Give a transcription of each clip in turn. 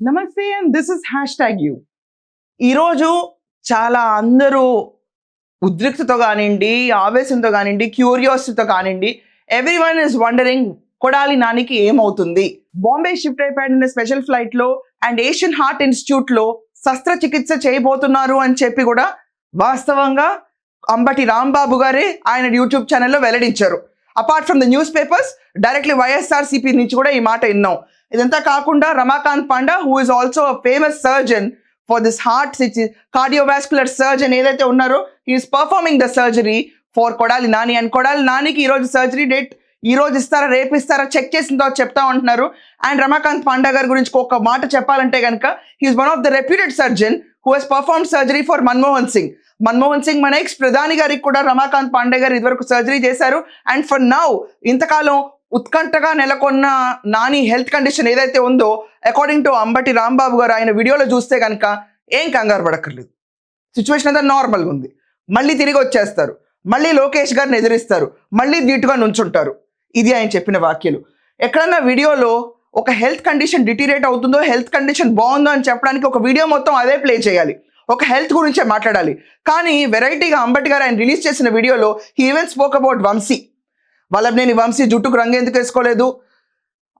నమస్తే and this is hashtag you ఈరోజు చాలా అందరూ ఉద్రిక్తతో కానివ్వండి ఆవేశంతో కానివ్వండి క్యూరియాసిటీతో కానివ్వండి everyone is wondering Kodali నానికి ఏమవుతుంది. బాంబే షిఫ్ట్ అయిపోయిన స్పెషల్ ఫ్లైట్లో అండ్ ఏషియన్ హార్ట్ ఇన్స్టిట్యూట్లో శస్త్రచికిత్స చేయబోతున్నారు అని చెప్పి కూడా వాస్తవంగా అంబటి రాంబాబు గారే ఆయన యూట్యూబ్ ఛానల్లో వెల్లడించారు. Apart from the newspapers directly YSRCP నుంచి కూడా ఈ మాట విన్నాం. ఇదంతా కాకుండా Ramakant Panda who is also famous surgeon for this heart cardiovascular surgeon ఏదైతే ఉన్నారో he's performing the surgery for Kodali Nani. And Kodali నానికి ఈరోజు సర్జరీ డేట్ ఈ రోజు ఇస్తారా రేపు ఇస్తారా చెక్ చేసిన తర్వాత చెప్తా ఉంటున్నారు. అండ్ రమాకాంత్ పాండా గారి గురించి ఒక మాట చెప్పాలంటే కనుక he's one of the reputed surgeon who has perform surgery for Manmohan Singh. Manmohan Singh మన ఎక్స్ ప్రధాని గారికి కూడా రమాకాంత్ పాండే గారు ఇదివరకు సర్జరీ చేశారు. అండ్ ఫర్ నౌ ఇంతకాలం ఉత్కంఠగా నెలకొన్న నాని హెల్త్ కండిషన్ ఏదైతే ఉందో అకార్డింగ్ టు అంబటి రాంబాబు గారు ఆయన వీడియోలో చూస్తే కనుక ఏం కంగారు పడక్కర్లేదు. సిచ్యువేషన్ అంతా నార్మల్గా ఉంది. మళ్ళీ తిరిగి వచ్చేస్తారు. మళ్ళీ లోకేష్ గారిని ఎదిరిస్తారు. మళ్ళీ ధీటుగా నుంచుంటారు. ఇది ఆయన చెప్పిన వాక్యలు ఎక్కడన్నా వీడియోలో ఒక హెల్త్ కండిషన్ డిటీరేట్ అవుతుందో హెల్త్ కండిషన్ బాగుందో అని చెప్పడానికి ఒక వీడియో మొత్తం అదే ప్లే చేయాలి. ఒక హెల్త్ గురించే మాట్లాడాలి. కానీ వెరైటీగా అంబటి గారు ఆయన రిలీజ్ చేసిన వీడియోలో he even spoke about Vamshi. వాళ్ళని వంశీ జుట్టుకు రంగు ఎందుకు వేసుకోలేదు?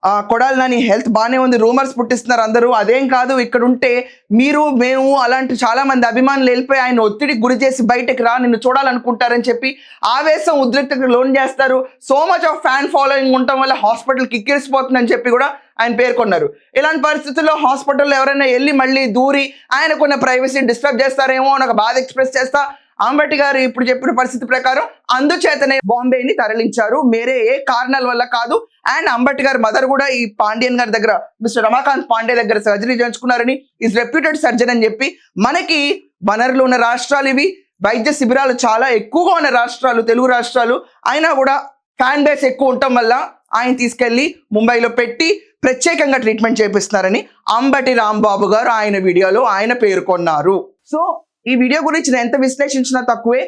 ఆ కొడాలి నాని హెల్త్ బాగానే ఉంది రూమర్స్ పుట్టిస్తున్నారు అందరూ. అదేం కాదు ఇక్కడ ఉంటే మీరు మేము అలాంటి చాలా మంది అభిమానులు వెళ్ళిపోయి ఆయన ఒత్తిడికి గురి చేసి బయటకు రా నిన్ను చూడాలనుకుంటారని చెప్పి ఆవేశం ఉద్రిక్తకు లోన్ చేస్తారు. So much of fan following ఉండటం వల్ల హాస్పిటల్ కిక్కిరిసిపోతుందని చెప్పి కూడా ఆయన పేర్కొన్నారు. ఇలాంటి పరిస్థితుల్లో హాస్పిటల్లో ఎవరైనా వెళ్ళి మళ్ళీ దూరి ఆయనకున్న ప్రైవసీ డిస్టర్బ్ చేస్తారేమో అని ఒక బాధ ఎక్స్ప్రెస్ చేస్తా. అంబటి గారు ఇప్పుడు చెప్పిన పరిస్థితి ప్రకారం అందుచేతనే బాంబేని తరలించారు. మేరే ఏ కారణాల వల్ల కాదు. అండ్ అంబటి గారి మదర్ కూడా ఈ పాండ్యన్ గారి దగ్గర మిస్టర్ రమాకాంత్ పాండే దగ్గర సర్జరీ చేయించుకున్నారని ఈజ్ రెప్యూటెడ్ సర్జన్ అని చెప్పి మనకి వనరులు ఉన్న రాష్ట్రాలు ఇవి. వైద్య శిబిరాలు చాలా ఎక్కువగా ఉన్న రాష్ట్రాలు తెలుగు రాష్ట్రాలు. అయినా కూడా ఫ్యాన్ బేస్ ఎక్కువ ఉండటం వల్ల ఆయన తీసుకెళ్ళి ముంబైలో పెట్టి ప్రత్యేకంగా ట్రీట్మెంట్ చేపిస్తున్నారని అంబటి రాంబాబు గారు ఆయన వీడియోలో ఆయన పేర్కొన్నారు. సో ఈ వీడియో గురించి నేను ఎంత విశ్లేషించినా తక్కువే.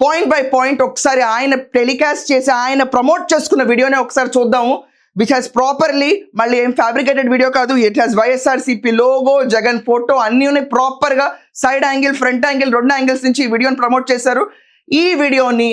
పాయింట్ బై పాయింట్ ఒకసారి ఆయన టెలికాస్ట్ చేసి ఆయన ప్రమోట్ చేసుకున్న వీడియోనే ఒకసారి చూద్దాము. విచ్ హాస్ ప్రాపర్లీ మళ్ళీ ఏం ఫ్యాబ్రికేటెడ్ వీడియో కాదు. It has YSRCP logo Jagan photo అన్నీ ఉన్నాయి. ప్రాపర్గా సైడ్ యాంగిల్ ఫ్రంట్ యాంగిల్ రెండు యాంగిల్స్ నుంచి ఈ వీడియోని ప్రమోట్ చేశారు. ఈ వీడియోని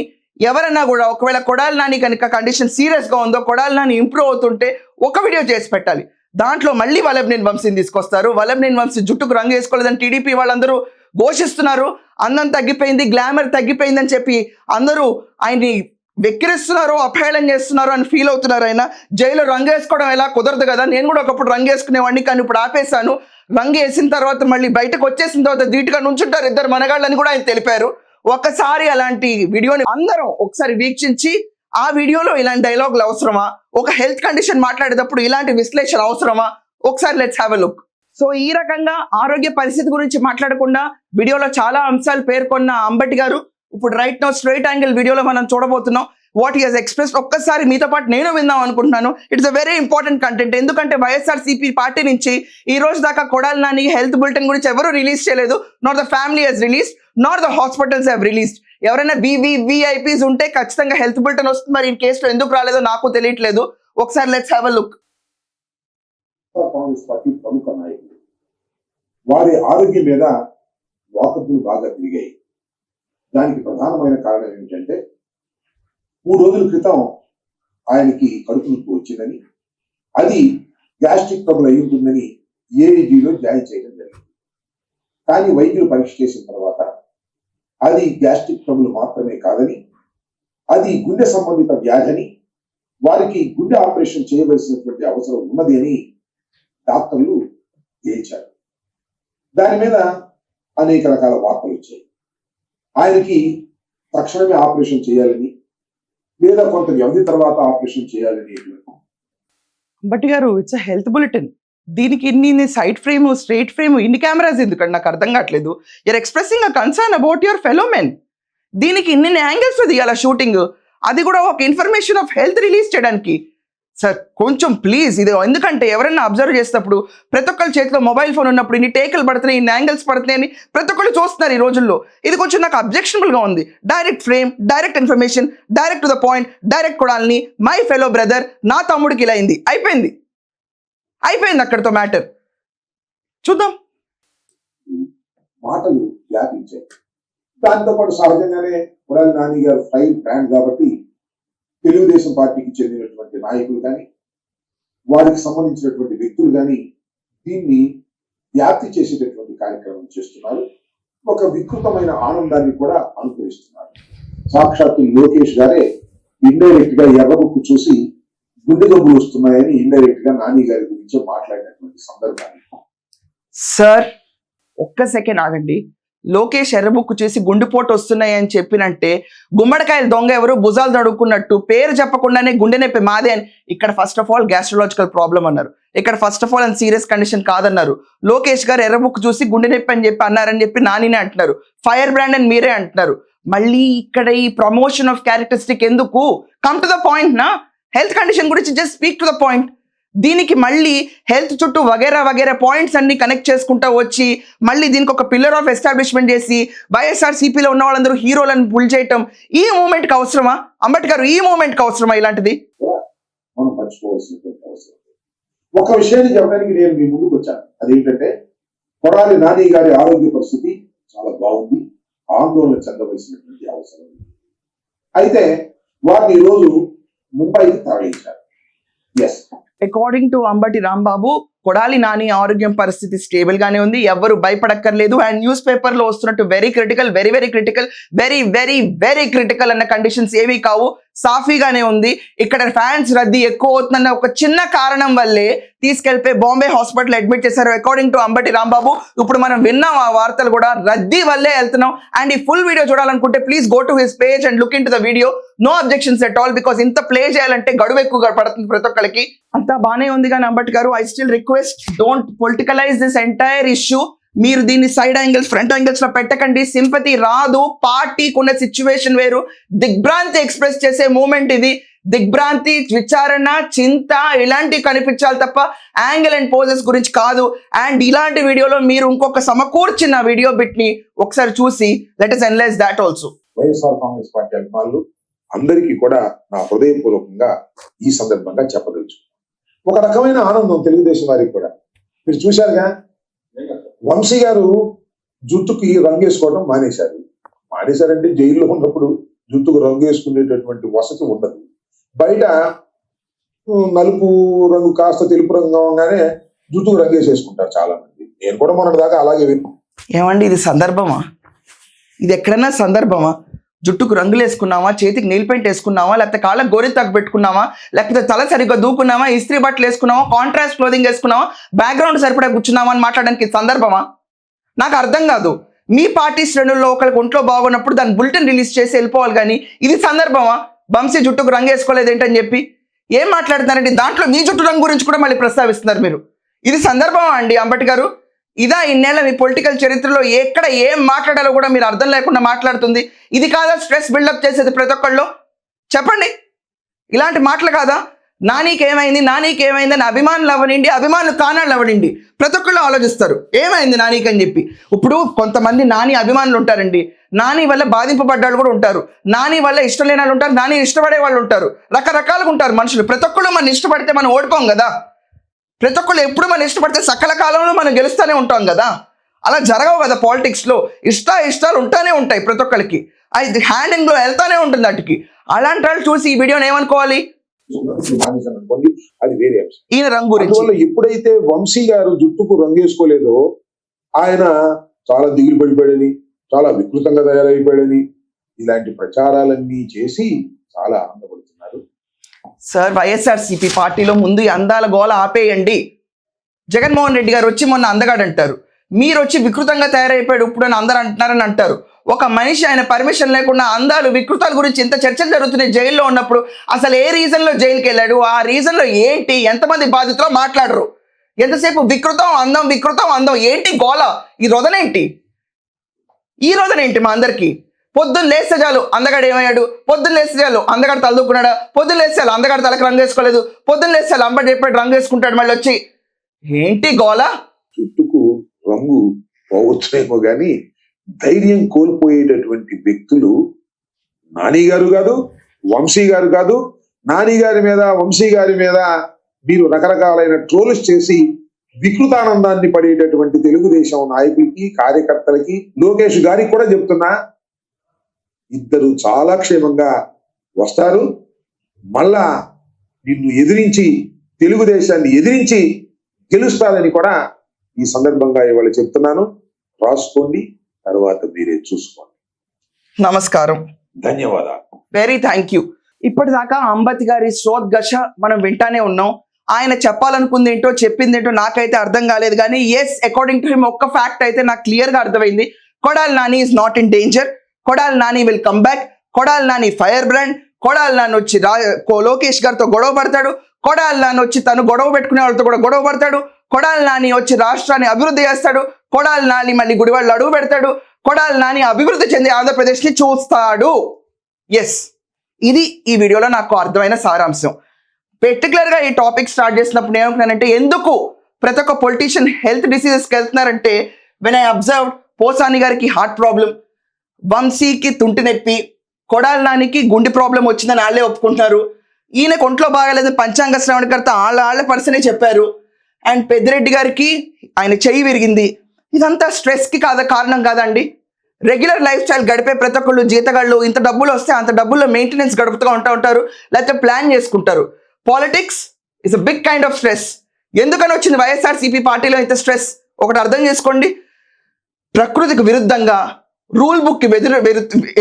ఎవరన్నా కూడా ఒకవేళ కొడాలి నాని కనుక కండిషన్ సీరియస్గా ఉందో కొడాలి నాని ఇంప్రూవ్ అవుతుంటే ఒక వీడియో చేసి పెట్టాలి. దాంట్లో మళ్ళీ వలబ్నేని వంశీని తీసుకొస్తారు. వలబ్నేని వంశీ జుట్టుకు రంగు వేసుకోలేదని టీడీపీ వాళ్ళందరూ ఘోషిస్తున్నారు. అందం తగ్గిపోయింది గ్లామర్ తగ్గిపోయిందని చెప్పి అందరూ ఆయన్ని వెక్కిరిస్తున్నారు అపహేళన చేస్తున్నారు అని ఫీల్ అవుతున్నారు ఆయన. జైలు రంగు వేసుకోవడం ఎలా కుదరదు కదా? నేను కూడా ఒకప్పుడు రంగు వేసుకునేవాడిని కానీ ఇప్పుడు ఆపేశాను. రంగు వేసిన తర్వాత మళ్ళీ బయటకు వచ్చేసిన తర్వాత ధీటుగా నుంచుంటారు ఇద్దరు మనగాళ్ళని కూడా ఆయన తెలిపారు. ఒకసారి అలాంటి వీడియోని అందరం ఒకసారి వీక్షించి ఆ వీడియోలో ఇలాంటి డైలాగులు అవసరమా? ఒక హెల్త్ కండిషన్ మాట్లాడేటప్పుడు ఇలాంటి విశ్లేషణ అవసరమా? ఒకసారి let's have a look so ఈ రకంగా ఆరోగ్య పరిస్థితి గురించి మాట్లాడకుండా వీడియోలో చాలా అంశాలు పేర్కొన్న అంబటి గారు. ఇప్పుడు రైట్ నో స్ట్రైట్ యాంగిల్ వీడియోలో మనం చూడబోతున్నాం. వాట్ ఈస్ ఎక్స్ప్రెస్ ఒక్కసారి మీతో పాటు నేను విందాం అనుకుంటున్నాను. It's a very important content ఎందుకంటే వైఎస్ఆర్ సిపి పార్టీ నుంచి ఈ రోజు దాకా కొడాలి నాని హెల్త్ బులెటిన్ గురించి ఎవరు రిలీజ్ చేయలేదు. Not the family has release not the hospitals have released ఎవరైనా వివివిఐపీస్ ఉంటే ఖచ్చితంగా హెల్త్ బులెటిన్ వస్తుంది. మరి ఈ కేసులో ఎందుకు రాలేదో నాకు తెలియట్లేదు. ఒకసారి let's have a look Congress party ప్రముఖ నాయకులు వారి ఆరోగ్యం మీద వాకపులు బాగా తిరిగాయి. దానికి ప్రధానమైన కారణం ఏమిటంటే మూడు రోజుల క్రితం ఆయనకి కడుపు నొప్పి వచ్చిందని అది గ్యాస్ట్రిక్ ట్రబుల్ అయి ఉంటుందని ఏఈజీలో జాయిన్ చేయడం జరిగింది. కానీ వైద్యులు పరీక్ష చేసిన తర్వాత అది గ్యాస్ట్రిక్ ట్రబుల్ మాత్రమే కాదని అది గుండె సంబంధిత వ్యాధని వారికి గుండె ఆపరేషన్ చేయవలసినటువంటి అవసరం ఉన్నది అని డాక్టర్లు తేల్చారు. దాని మీద అనేక రకాల వార్తలు వచ్చాయి. ఆయనకి తక్షణమే ఆపరేషన్ చేయాలని లేదా కొంత వ్యవధి తర్వాత ఆపరేషన్ చేయాలని బట్ గారు ఇట్స్ హెల్త్ బులెటిన్ దీనికి ఇన్ని సైడ్ ఫ్రేమ్ స్ట్రైట్ ఫ్రేమ్ ఇన్ని కెమెరాస్ ఎందుకంటే నాకు అర్థం కావట్లేదు. You're expressing a concern about your fellow men దీనికి ఇన్ని యాంగిల్స్ దిగాల షూటింగ్ అది కూడా ఒక ఇన్ఫర్మేషన్ ఆఫ్ హెల్త్ రిలీజ్ చేయడానికి. సార్ కొంచెం ప్లీజ్ ఇది ఎందుకంటే ఎవరైనా అబ్జర్వ్ చేసేటప్పుడు ప్రతి ఒక్కరి చేతిలో మొబైల్ ఫోన్ ఉన్నప్పుడు ఇన్ని టేకులు పడుతున్నాయి ఇన్ని యాంగిల్స్ పడుతున్నాయి అని ప్రతి ఒక్కరు చూస్తున్నారు ఈ రోజుల్లో. ఇది కొంచెం నాకు అబ్జెక్షనబుల్గా ఉంది. Direct frame direct information direct to the point direct కొడాలని my fellow brother నా తమ్ముడికి ఇలా అయింది. అయిపోయింది. అయిపోయింది అక్కడితో మ్యాటర్ చూద్దాం. మాటలు వ్యాపించాయి. దాంతో పాటు సహజంగానే కొడాలి నాని గారు ఫ్రై బ్రాండ్ కాబట్టి తెలుగుదేశం పార్టీకి చెందినటువంటి నాయకులు కానీ వారికి సంబంధించినటువంటి వ్యక్తులు కానీ దీన్ని వ్యాప్తి చేసేటటువంటి కార్యక్రమం చేస్తున్నారు. ఒక వికృతమైన ఆనందాన్ని కూడా అనుభవిస్తున్నారు. సాక్షాత్తు లోకేష్ గారే ఇండైరెక్ట్గా ఎర్రబుక్కు చూసి గుండె వస్తున్నాయని ఇండైరెక్ట్గా నాని గారి గురించి మాట్లాడినటువంటి సందర్భాన్ని. సార్ ఒక్క సెకండ్ ఆగండి. లోకేష్ ఎర్రబుక్కు చేసి గుండెపోటు వస్తున్నాయి అని చెప్పినంటే గుమ్మడికాయల దొంగ ఎవరు భుజాలు తడుక్కున్నట్టు పేరు చెప్పకుండానే గుండె నొప్పి మాదే అని ఇక్కడ first of all gastrological problem అన్నారు. ఇక్కడ first of all and serious condition కాదన్నారు. లోకేష్ గారు ఎర్రబుక్ చూసి గుండె నొప్పి అని చెప్పి అన్నారని చెప్పి నానినే అంటున్నారు. ఫైర్ బ్రాండ్ అని మీరే అంటున్నారు. మళ్ళీ ఇక్కడ ఈ ప్రమోషన్ ఆఫ్ క్యారెక్టరిస్టిక్ ఎందుకు? కమ్ టు ద పాయింట్ నా హెల్త్ కండిషన్ గురించి just speak to the point దీనికి మళ్ళీ హెల్త్ చుట్టూ వగేరా వగేరా పాయింట్స్ అన్ని కనెక్ట్ చేసుకుంటూ వచ్చి మళ్ళీ దీనికి ఒక పిల్లర్ ఆఫ్ ఎస్టాబ్లిష్మెంట్ చేసి వైఎస్ఆర్ సిపిలో ఉన్న వాళ్ళందరూ హీరోలను పుల్ చేయటం ఈ మూమెంట్కి అవసరమా? అంబేద్కర్ ఈ మూమెంట్కి అవసరమా ఇలాంటిది? ఒక విషయాన్ని చెప్పడానికి నేను మీ ముందుకు వచ్చాను. అదేంటంటే కొడాలి నాని గారి ఆరోగ్య పరిస్థితి చాలా బాగుంది. ఆందోళన చెందవలసినటువంటి అవసరం అయితే వారిని ఈరోజు ముంబైకి తరలించారు. As according to Ambati Rambabu Kodali Nani ఆరోగ్యం పరిస్థితి స్టేబుల్ గానే ఉంది. ఎవరు భయపడక్కర్లేదు. అండ్ న్యూస్ పేపర్లో వస్తున్నట్టు very critical very very critical very very very critical అన్న కండిషన్స్ ఏవి కావు. సాఫీగానే ఉంది. ఇక్కడ ఫ్యాన్స్ రద్దీ ఎక్కువ అవుతుందన్న ఒక చిన్న కారణం వల్లే తీసుకెళ్ళిపోయి బాంబే హాస్పిటల్ అడ్మిట్ చేశారు. అకార్డింగ్ టు అంబటి రాంబాబు ఇప్పుడు మనం విన్నాం ఆ వార్తలు కూడా రద్దీ వల్లే వెళ్తున్నాం. అండ్ ఈ ఫుల్ వీడియో చూడాలనుకుంటే please go to his page and look into the video no objections at all because ఇంత ప్లే చేయాలంటే గడువు ఎక్కువగా పడుతుంది ప్రతి ఒక్కరికి అంతా బానే ఉంది కానీ Ambati garu I still request don't politicalize this entire issue మీరు దీన్ని సైడ్ యాంగిల్స్ ఫ్రంట్ యాంగిల్స్లో పెట్టకండి. సింపతి రాదు. పార్టీకి ఉన్న సిచ్యువేషన్ వేరు. దిగ్భ్రాంతి ఎక్స్ప్రెస్ చేసే మూమెంట్ ఇది. దిగ్భ్రాంతి విచారణ చింత ఇలాంటివి కనిపించాలి తప్ప యాంగిల్ అండ్ పోజెస్ గురించి కాదు. అండ్ ఇలాంటి వీడియోలో మీరు ఇంకొక సమకూర్చిన వీడియో బిట్ని ఒకసారి చూసి let us analyse that also YSR Congress party అభిమానులు అందరికీ కూడా నా హృదయపూర్వకంగా ఈ సందర్భంగా చెప్పదలుచు ఒక రకమైన ఆనందం తెలుగుదేశం వారికి కూడా. మీరు చూశారుగా? వంశీ గారు జుట్టుకి రంగు వేసుకోవడం మానేశారు. మానేశారంటే జైల్లో ఉన్నప్పుడు జుట్టుకు రంగు వేసుకునేటటువంటి వసతి ఉండదు. బయట నలుపు రంగు కాస్త తెలుపు రంగు అవగానే జుట్టుకు రంగు వేసేసుకుంటారు చాలా మంది నేను కూడా మొన్నటి దాకా అలాగే విన్నాను. ఏమండి ఇది సందర్భమా? ఇది ఎక్కడైనా సందర్భమా? జుట్టుకు రంగులు వేసుకున్నామా చేతికి నీల్ పెయింట్ వేసుకున్నామా లేకపోతే కాళ్ళకు గోరింతాకు పెట్టుకున్నామా లేకపోతే తల సరిగ్గా దూకున్నామా ఇస్త్రీ బట్టలు వేసుకున్నామా కాంట్రాస్ట్ క్లోదింగ్ వేసుకున్నామా బ్యాక్గ్రౌండ్ సరిపడా కూర్చున్నామా అని మాట్లాడడానికి సందర్భమా? నాకు అర్థం కాదు. మీ పార్టీ శ్రేణుల్లో ఒకరికి ఒంట్లో బాగున్నప్పుడు దాని బులెటిన్ రిలీజ్ చేసి వెళ్ళిపోవాలి కానీ ఇది సందర్భమా? బంశీ జుట్టుకు రంగు వేసుకోలేదు ఏంటని చెప్పి? ఏం మాట్లాడుతున్నారండి? దాంట్లో మీ జుట్టు రంగు గురించి కూడా మళ్ళీ ప్రస్తావిస్తున్నారు మీరు. ఇది సందర్భమా అండి అంబటి గారు? ఇదా ఇన్నేళ్ళ మీ పొలిటికల్ చరిత్రలో ఎక్కడ ఏం మాట్లాడాలో కూడా మీరు అర్థం లేకుండా మాట్లాడుతుంది. ఇది కాదా స్ట్రెస్ బిల్డప్ చేసేది ప్రతి ఒక్కళ్ళు? చెప్పండి. ఇలాంటి మాటలు కాదా? నానీకేమైంది నానీకేమైంది అని అభిమానులు అవ్వనిండి అభిమానులు కానాళ్ళు అవ్వనిండి ప్రతి ఒక్కళ్ళు ఆలోచిస్తారు. ఏమైంది నానీకి అని చెప్పి? ఇప్పుడు కొంతమంది నాని అభిమానులు ఉంటారండి. నాని వల్ల బాధింపబడ్డాళ్ళు కూడా ఉంటారు. నాని వల్ల ఇష్టం లేని వాళ్ళు ఉంటారు. నాని ఇష్టపడే వాళ్ళు ఉంటారు. రకరకాలుగా ఉంటారు మనుషులు. ప్రతి ఒక్కళ్ళు మనం ఇష్టపడితే మనం ఓడిపోం కదా? ప్రతి ఒక్కళ్ళు ఎప్పుడు మనం ఇష్టపడితే సకల కాలంలో మనం గెలుస్తూనే ఉంటాం కదా? అలా జరగవు కదా పాలిటిక్స్లో. ఇష్ట ఇష్టాలు ఉంటానే ఉంటాయి ప్రతి ఒక్కరికి అది హ్యాండింగ్లో వెళ్తానే ఉంటుంది వాటికి. అలాంటి వాళ్ళు చూసి ఈ వీడియోని ఏమనుకోవాలి? అది వేరే ఈయన రంగు గురించి. ఎప్పుడైతే వంశీ గారు జుట్టుకు రంగు వేసుకోలేదో ఆయన చాలా దిగులు పడిపోయాడని చాలా వికృతంగా తయారైపోయాడని ఇలాంటి ప్రచారాలన్నీ చేసి చాలా ఆనందపడుతున్నారు. సార్ వైఎస్ఆర్సీపీ పార్టీలో ముందు అందాల గోల ఆపేయండి. జగన్మోహన్ రెడ్డి గారు వచ్చి మొన్న అందగాడు అంటారు. మీరు వచ్చి వికృతంగా తయారైపోయాడు ఇప్పుడు అని అందరు అంటున్నారని అంటారు. ఒక మనిషి ఆయన పర్మిషన్ లేకుండా అందాలు వికృతాల గురించి ఇంత చర్చలు జరుగుతున్నాయి జైల్లో ఉన్నప్పుడు అసలు ఏ రీజన్లో జైలుకి వెళ్ళాడు? ఆ రీజన్లో ఏంటి? ఎంతమంది బాధితులో మాట్లాడరు? ఎంతసేపు వికృతం అందం వికృతం అందం? ఏంటి గోల? ఈ రోజనేంటి ఈ రోజనేంటి మా అందరికి? పొద్దున్న లేస్తే చాలు అందగాడు ఏమయ్యాడు? పొద్దున్న లేస్తే చాలు అందగాడు తలదూకున్నాడా పొద్దున్న లేస్తే చాలు అందగాడు తలకు రంగు వేసుకోలేదు. పొద్దున్న లేస్తే చాలు అంబడి చెప్పాడు రంగు వేసుకుంటాడు మళ్ళీ వచ్చి. ఏంటి గోల? చుట్టుకు రంగు పోవచ్చునేమో గాని ధైర్యం కోల్పోయేటటువంటి వ్యక్తులు నాని గారు కాదు వంశీ గారు కాదు నాని గారి మీద వంశీ గారి మీద మీరు రకరకాలైన ట్రోల్స్ చేసి వికృతానందాన్ని పడేటటువంటి తెలుగుదేశం నాయకులకి కార్యకర్తలకి లోకేష్ గారికి కూడా చెప్తున్నా ఇద్దరు చాలా క్షేమంగా వస్తారు. మళ్ళా నిన్ను ఎదిరించి తెలుగుదేశాన్ని ఎదిరించి గెలుస్తారని కూడా ఈ సందర్భంగా ఇవాళ చెప్తున్నాను. రాసుకోండి తర్వాత మీరే చూసుకోండి. నమస్కారం. ధన్యవాదాలు. వెరీ థ్యాంక్ యూ ఇప్పటిదాకా అంబతి గారి శ్రోద్గష మనం వింటానే ఉన్నాం. ఆయన చెప్పాలనుకుంది ఏంటో చెప్పింది ఏంటో నాకైతే అర్థం కాలేదు. కానీ ఎస్ అకార్డింగ్ టు హిమ్ ఒక్క ఫ్యాక్ట్ అయితే నాకు క్లియర్గా అర్థమైంది. Kodali Nani is not in danger Kodali Nani will come back Kodali Nani fire brand Kodali Nani వచ్చి రా కో- లోకేష్ గారితో గొడవ పడతాడు. కొడాలి నాని వచ్చి తను గొడవ పెట్టుకునే వాళ్ళతో కూడా గొడవ పడతాడు. కొడాలి నాని వచ్చి రాష్ట్రాన్ని అభివృద్ధి చేస్తాడు. కొడాలి నాని మళ్ళీ గుడివాళ్ళు అడుగు పెడతాడు. కొడాలి నాని అభివృద్ధి చెంది ఆంధ్రప్రదేశ్ని చూస్తాడు. ఎస్ ఇది ఈ వీడియోలో నాకు అర్థమైన సారాంశం. పెర్టికులర్గా ఈ టాపిక్ స్టార్ట్ చేసినప్పుడు నేను ఏమనుకున్నానంటే ఎందుకు ప్రతి ఒక్క పొలిటీషియన్ హెల్త్ డిసీజెస్కి వెళ్తున్నారంటే వెన్ ఐ అబ్జర్వ్ పోసాని గారికి హార్ట్ ప్రాబ్లం వంశీకి తుంటి నొప్పి కొడాలనానికి గుండె ప్రాబ్లం వచ్చిందని వాళ్ళే ఒప్పుకుంటున్నారు. ఈయనకు ఒంట్లో బాగాలేదని పంచాంగ శ్రవణకర్త వాళ్ళ వాళ్ళ పర్సనే చెప్పారు. అండ్ పెద్దిరెడ్డి గారికి ఆయన చెయ్యి విరిగింది. ఇదంతా స్ట్రెస్కి కాదా కారణం కాదండి. రెగ్యులర్ లైఫ్ స్టైల్ గడిపే ప్రతి ఒక్కళ్ళు జీతగాళ్ళు ఇంత డబ్బులు వస్తే అంత డబ్బుల్లో మెయింటెనెన్స్ గడుపుతూ ఉంటా ఉంటారు లేకపోతే ప్లాన్ చేసుకుంటారు. Politics is a big kind of stress ఎందుకని వచ్చింది? వైఎస్ఆర్సీపీ పార్టీలో ఇంత స్ట్రెస్ ఒకటి అర్థం చేసుకోండి. ప్రకృతికి విరుద్ధంగా రూల్ బుక్ ఎదురు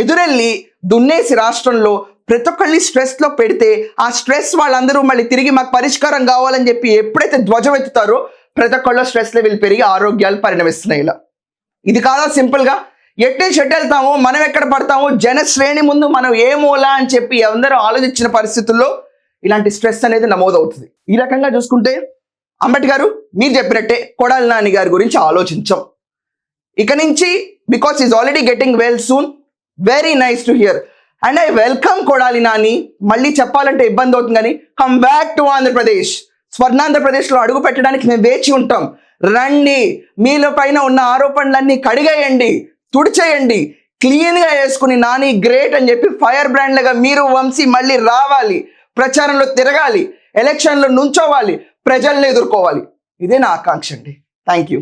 ఎదురెళ్ళి దున్నేసి రాష్ట్రంలో ప్రతి ఒక్కళ్ళని స్ట్రెస్లో పెడితే ఆ స్ట్రెస్ వాళ్ళందరూ మళ్ళీ తిరిగి మాకు పరిష్కారం కావాలని చెప్పి ఎప్పుడైతే ధ్వజం ఎత్తుతారో ప్రతి ఒక్కళ్ళు స్ట్రెస్ లెవెల్ పెరిగి ఆరోగ్యాలు పరిణమిస్తున్నాయి ఇలా. ఇది కాదా సింపుల్గా? ఎట్టి చెట్టు వెళ్తామో మనం ఎక్కడ పడతామో జన శ్రేణి ముందు మనం ఏ మూల అని చెప్పి అందరూ ఆలోచించిన పరిస్థితుల్లో ఇలాంటి స్ట్రెస్ అనేది నమోదవుతుంది. ఈ రకంగా చూసుకుంటే అంబటి గారు మీరు చెప్పినట్టే కొడాలి నాని గారి గురించి ఆలోచించాం. ఇక నుంచి because is already getting well soon very nice to hear and I welcome Kodali Nani మళ్ళీ చెప్పాలంటే ఇబ్బంది అవుతుంది కానీ కమ్ బ్యాక్ టు ఆంధ్రప్రదేశ్ స్వర్ణాంధ్రప్రదేశ్లో అడుగు పెట్టడానికి మేము వేచి ఉంటాం. రండి. మీలో పైన ఉన్న ఆరోపణలన్నీ కడిగేయండి. తుడిచేయండి. క్లీన్గా వేసుకుని నాని గ్రేట్ అని చెప్పి ఫైర్ బ్రాండ్లుగా మీరు వంశీ మళ్ళీ రావాలి. ప్రచారంలో తిరగాలి. ఎలక్షన్లో నుంచోవాలి. ప్రజల్ని ఎదుర్కోవాలి. ఇదే నా ఆకాంక్ష అండి. Thank you